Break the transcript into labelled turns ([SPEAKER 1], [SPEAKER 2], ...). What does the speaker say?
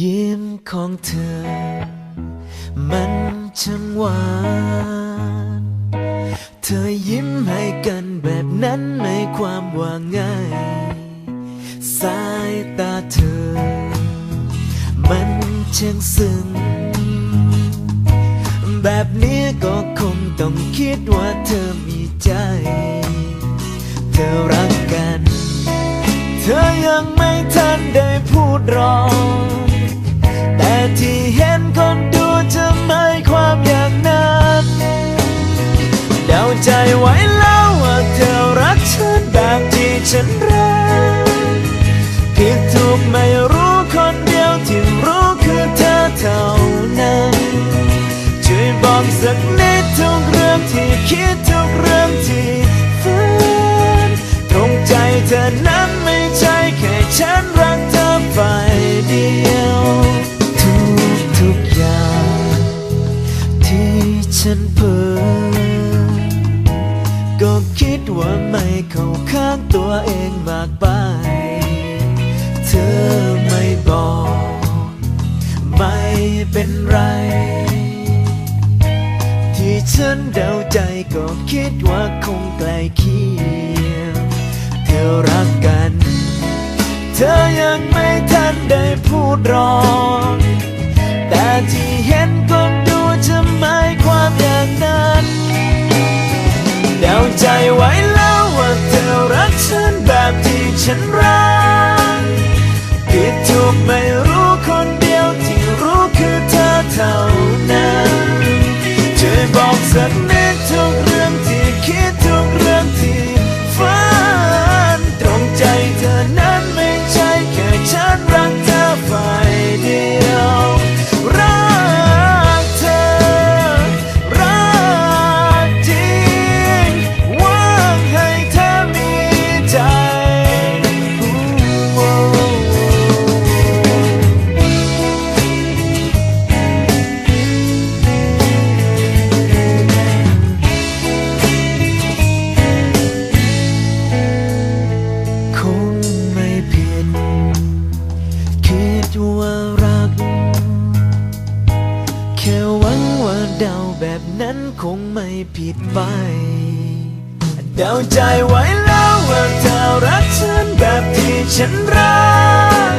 [SPEAKER 1] ยิ้มของเธอ มันช่างหวาน เธอยิ้มให้กันแบบนั้นไม่ความว่าง่ายสายตาเธอ มันช่างซึ้ง แบบนี้ก็คงต้องคิดว่าเธอมีใจ เธอรักกัน เธอยังไม่ทันได้พูดรอ ใจไว้แล้วว่าเธอรักฉันแบบที่ฉันรักผิดถูกไม่รู้คนเดียวที่รู้คือเธอเท่านั้นช่วยบอกสักนิดทุกเรื่องที่คิดทุกเรื่องที่ฝันตรงใจเธอนั้นไม่ใช่แค่ฉันรักเธอฝ่ายเดียวทุกทุกอย่างที่ฉันเพ้อ ก็คิดว่าไม่เข้าข้างตัวเองมากไป เธอไม่บอก ไม่เป็นไร ที่ฉันเดาใจก็คิดว่าคงใกล้เคียงเธอรักกัน เธอยังไม่ทันได้พูดหรอกแต่ที่ ฉันรักผิดถูกไม่ ผิดไป เดาใจไว้แล้วว่าเธอรักฉันแบบที่ฉันรัก